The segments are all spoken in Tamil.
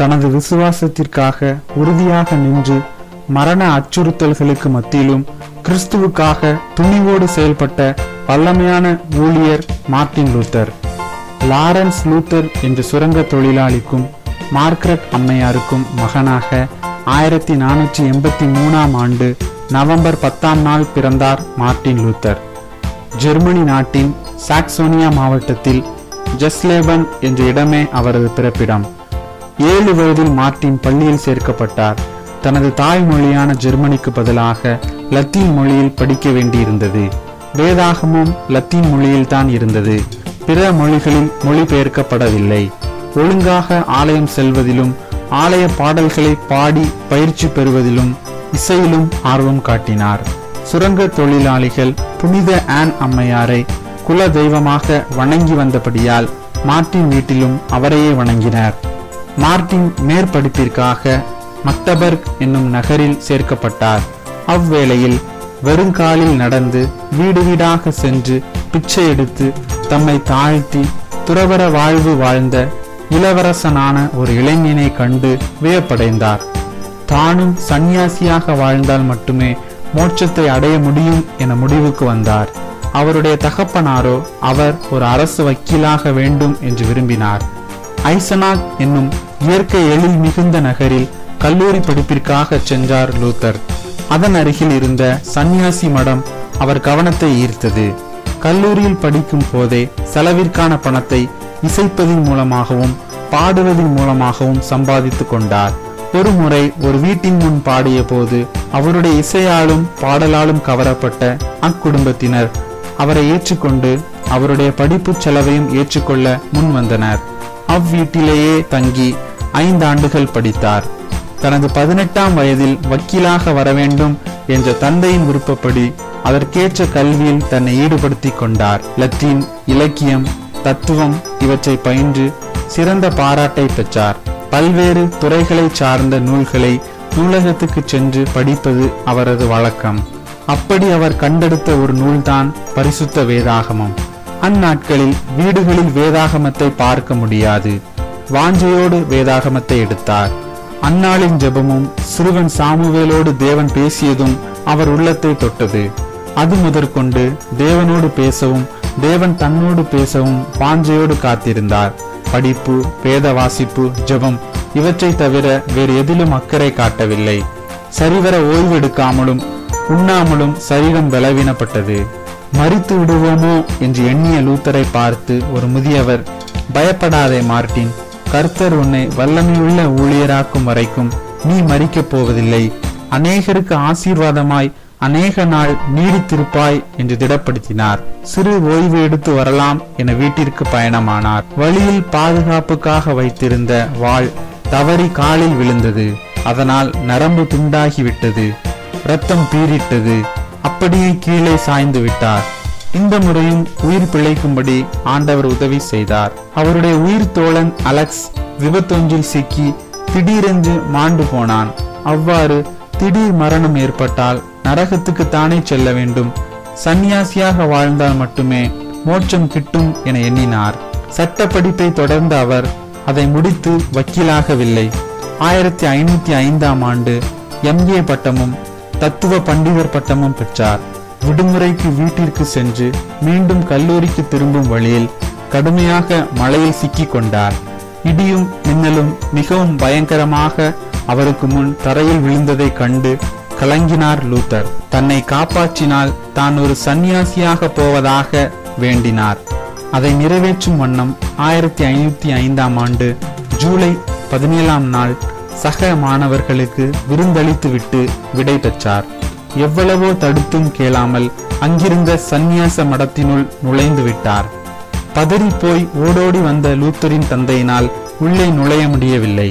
தனது விசுவாசத்திற்காக உறுதியாக நின்று மரண அச்சுறுத்தல்களுக்கு மத்தியிலும் கிறிஸ்துவுக்காக துணிவோடு செயல்பட்ட வல்லமையான ஊழியர் மார்ட்டின் லூத்தர் லாரன்ஸ் லூத்தர் என்ற சுரங்க தொழிலாளிக்கும் மார்க்ரெட் அம்மையாருக்கும் மகனாக ஆயிரத்தி நானூற்றி எண்பத்தி மூணாம் ஆண்டு நவம்பர் பத்தாம் நாள் பிறந்தார் மார்ட்டின் லூத்தர். ஜெர்மனி நாட்டின் சாக்சோனியா மாவட்டத்தில் ஜஸ்லேபன் என்ற இடமே அவரது பிறப்பிடம். ஏழு வயதில் மார்ட்டின் பள்ளியில் சேர்க்கப்பட்டார். தனது தாய்மொழியான ஜெர்மனிக்கு பதிலாக லத்தீன் மொழியில் படிக்க வேண்டியிருந்தது. வேதாகமும் லத்தீன் மொழியில்தான் இருந்தது. பிற மொழிகளில் மொழிபெயர்க்கப்படவில்லை. ஒழுங்காக ஆலயம் செல்வதிலும் ஆலய பாடல்களை பாடி பயிற்சி பெறுவதிலும் இசையிலும் ஆர்வம் காட்டினார். சுரங்க தொழிலாளிகள் புனித ஆன் அம்மையாரை குல தெய்வமாக வணங்கி வந்தபடியால் மார்ட்டின் வீட்டிலும் அவரையே வணங்கினர். மார்ட்டின் மேற்படிப்பிற்காக மத்தபர்க் என்னும் நகரில் சேர்க்கப்பட்டார். அவ்வேளையில் வெறுங்காலில் நடந்து வீடு வீடாக சென்று பிச்சை எடுத்து தம்மை தாழ்த்தி துறவர வாழ்வு வாழ்ந்த இளவரசனான ஒரு இளைஞனை கண்டு வியப்படைந்தார். தானும் சந்நியாசியாக வாழ்ந்தால் மட்டுமே மோட்சத்தை அடைய முடியும் என முடிவுக்கு வந்தார். அவருடைய தகப்பனாரோ அவர் ஒரு அரசு வக்கீலாக வேண்டும் என்று விரும்பினார். ஐசனாக் என்னும் இயற்கை எழில் மிகுந்த நகரில் கல்லூரி படிப்பிற்காக சென்றார் லூத்தர் அதன் அருகில் இருந்த சந்நியாசி மடம் அவர் கவனத்தை ஈர்த்தது. கல்லூரியில் படிக்கும் போதே செலவிற்கான பணத்தை இசைப்பதின் மூலமாகவும் பாடுவதன் மூலமாகவும் சம்பாதித்து கொண்டார். ஒரு முறை ஒரு வீட்டின் முன் பாடிய போது அவருடைய இசையாலும் பாடலாலும் கவரப்பட்ட அக்குடும்பத்தினர் அவரை ஏற்றுக்கொண்டு அவருடைய படிப்பு செலவையும் ஏற்றுக்கொள்ள முன்வந்தனர். வந்தனர் அவ்வீட்டிலேயே தங்கி ஐந்து ஆண்டுகள் படித்தார். தனது பதினெட்டாம் வயதில் வக்கீலாக வர வேண்டும் என்ற தந்தையின் விருப்பப்படி அதற்கேற்ற கல்வியில் தன்னை ஈடுபடுத்திக் கொண்டார். லத்தீன் இலக்கியம் தத்துவம் இவற்றை பயின்று சிறந்த பாராட்டை பெற்றார். பல்வேறு துறைகளை சார்ந்த நூல்களை நூலகத்துக்கு சென்று படிப்பது அவரது வழக்கம். அப்படி அவர் கண்டெடுத்த ஒரு நூல்தான் பரிசுத்த வேதாகமம். அந்நாட்களில் வீடுகளில் வேதாகமத்தை பார்க்க முடியாது. வாஞ்சையோடு வேதாகமத்தை எடுத்தார். அன்னாளின் ஜெபமும் சிறுவன் சாமுவேலோடு தேவன் பேசியதும் அவர் உள்ளத்தை தொட்டது. அது முதற்கொண்டு தேவனோடு பேசவும் தேவன் தன்னோடு பேசவும் வாஞ்சையோடு காத்திருந்தார். படிப்பு வேத வாசிப்பு ஜெபம் இவற்றை தவிர வேறு எதிலும் அக்கறை காட்டவில்லை. சரிவர ஓய்வெடுக்காமலும் உண்ணாமலும் சரீரம் பலவீனப்பட்டது. மறித்து விடுவோமோ என்று எண்ணிய லூத்தரை பார்த்து ஒரு முதியவர் பயப்படாதே மார்ட்டின் கர்த்தர் உன்னை வல்லமையுள்ள ஊழியராக்கும் வரைக்கும் நீ மறிக்கப் போவதில்லை. அநேகருக்கு ஆசீர்வாதமாய் அநேக நாள் நீடித்திருப்பாய் என்று திடப்படுத்தினார். சிறு ஓய்வு எடுத்து வரலாம் என வீட்டிற்கு பயணமானார். வழியில் பாதுகாப்புக்காக வைத்திருந்த வாள் தவறி காலில் விழுந்தது. அதனால் நரம்பு துண்டாகிவிட்டது. ரத்தம் பீரிட்டது அப்படியே கீழே சாய்ந்து விட்டார். இந்த முறையும் உயிர் பிழைக்கும்படி ஆண்டவர் உதவி செய்தார். அவருடைய உயிர் தோழன் அலெக்ஸ் விபத்தொன்றில் சிக்கி திடீரென்று மாண்டு போனான். அவ்வாறு திடீர் மரணம் ஏற்பட்டால் நரகத்துக்கு தானே செல்ல வேண்டும். சந்நியாசியாக வாழ்ந்தால் மட்டுமே மோட்சம் கிட்டும் என எண்ணினார். சட்ட படிப்பை தொடர்ந்த அவர் அதை முடித்து வக்கீலாகவில்லை. ஆயிரத்தி ஐநூத்தி ஐந்தாம் ஆண்டு எம்ஏ பட்டமும் தத்துவ பண்டிதர் பட்டமும் பெற்றார். விடுமுறைக்கு வீட்டிற்கு சென்று மீண்டும் கல்லூரிக்கு திரும்பும் வழியில் கடுமையாக மழையில் சிக்கிக் கொண்டார். இடியும் மின்னலும் மிகவும் பயங்கரமாக அவருக்கு முன் தரையில் விழுந்ததை கண்டு கலங்கினார் லூத்தர் தன்னை காப்பாற்றினால் தான் ஒரு சந்நியாசியாக போவதாக வேண்டினார். அதை நிறைவேற்றும் வண்ணம் ஆயிரத்தி ஐநூத்தி ஐந்தாம் ஆண்டு ஜூலை பதினேழாம் நாள் சக மாணவர்களுக்கு விருந்தளித்துவிட்டு விடை பெற்றார். எவ்வளவோ தடுத்தும் கேளாமல் அங்கிருந்த சந்நியாச மடத்தினுள் நுழைந்து விட்டார். பதறி போய் ஓடோடி வந்த லூத்தரின் தந்தையினால் உள்ளே நுழைய முடியவில்லை.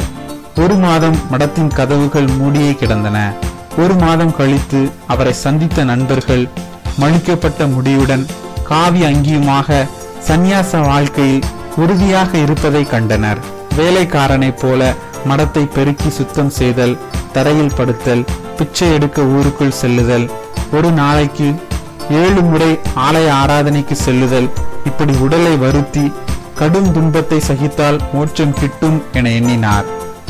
ஒரு மாதம் மடத்தின் கதவுகள் மூடியே கிடந்தன. ஒரு மாதம் கழித்து அவரை சந்தித்த நண்பர்கள் மன்னிக்கப்பட்ட முடியுடன் காவி அங்கியுமாக சந்நியாச வாழ்க்கையில் உறுதியாக இருப்பதை கண்டனர். வேலைக்காரனைப் போல மடத்தை பெருக்கி சுத்தம் செய்தல் தரையில் படுத்தல் பிச்சை எடுக்க ஊருக்குள் செல்லுதல் ஒரு நாளைக்கு ஏழு முறை ஆலய ஆராதனைக்கு செல்லுதல் இப்படி உடலை வருத்தி கடும் துன்பத்தை சகித்தால் மோட்சம் கிட்டும் என எண்ணினார்.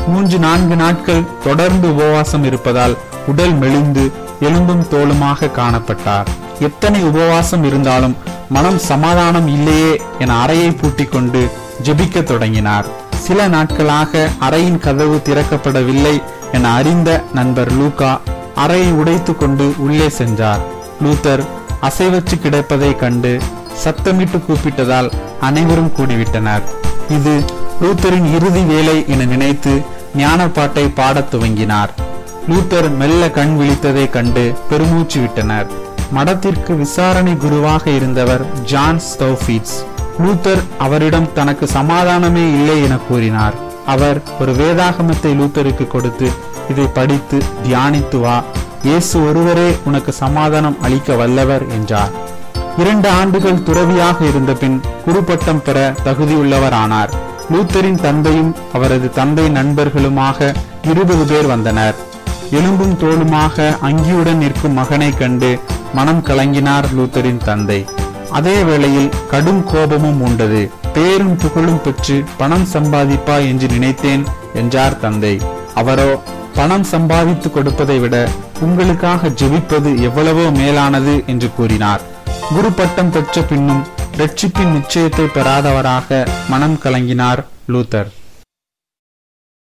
மூன்று நான்கு நாட்கள் தொடர்ந்து உபவாசம் இருப்பதால் உடல் மெலிந்து எலும்பும் தோலுமாக காணப்பட்டார். எத்தனை உபவாசம் இருந்தாலும் மனம் சமாதானம் இல்லையே என அறையை பூட்டிக் கொண்டு ஜெபிக்க தொடங்கினார். சில நாட்களாக அறையின் கதவு திறக்கப்படவில்லை என அறிந்த நண்பர் லூகா அறையை உடைத்து கொண்டு உள்ளே சென்றார். லூத்தர் அசைவற்று கிடப்பதை கண்டு சத்தமிட்டு கூப்பிட்டதால் அனைவரும் கூடிவிட்டனர். இது லூத்தரின் இறுதி வேலை என நினைத்து ஞானப்பாட்டை பாடத் துவங்கினார். லூத்தர் மெல்ல கண் விழித்ததை கண்டு பெருமூச்சு விட்டனர். மடத்திற்கு விசாரணை குருவாக இருந்தவர் ஜான் ஸ்டோஃபீட்ஸ். லூத்தர் அவரிடம் தனக்கு சமாதானமே இல்லை என கூறினார். அவர் ஒரு வேதாகமத்தை லூத்தருக்கு கொடுத்து இதை படித்து தியானித்து வா. இயேசு ஒருவரே உனக்கு சமாதானம் அளிக்க வல்லவர் என்றார். இரண்டு ஆண்டுகள் துறவியாக இருந்த பின் குருப்பட்டம் பெற தகுதியுள்ளவரானார் லூத்தரின் தந்தையும் அவரது தந்தை நண்பர்களுமாக இருபது பேர் வந்தனர். எலும்பும் தோலுமாக அங்கியுடன் நிற்கும் மகனை கண்டு மனம் கலங்கினார் லூத்தரின் தந்தை. அதே வேளையில் கடும் கோபமும் உண்டது. பேரும் புகழும் பெற்று பணம் சம்பாதிப்பா என்று நினைத்தேன் என்றார் தந்தை. அவரோ பணம் சம்பாதித்து கொடுப்பதை விட உங்களுக்காக ஜெபிப்பது எவ்வளவோ மேலானது என்று கூறினார். குரு பட்டம் பெற்ற பின்னும் ரட்சிப்பின் நிச்சயத்தை பெறாதவராக மனம் கலங்கினார் லூத்தர்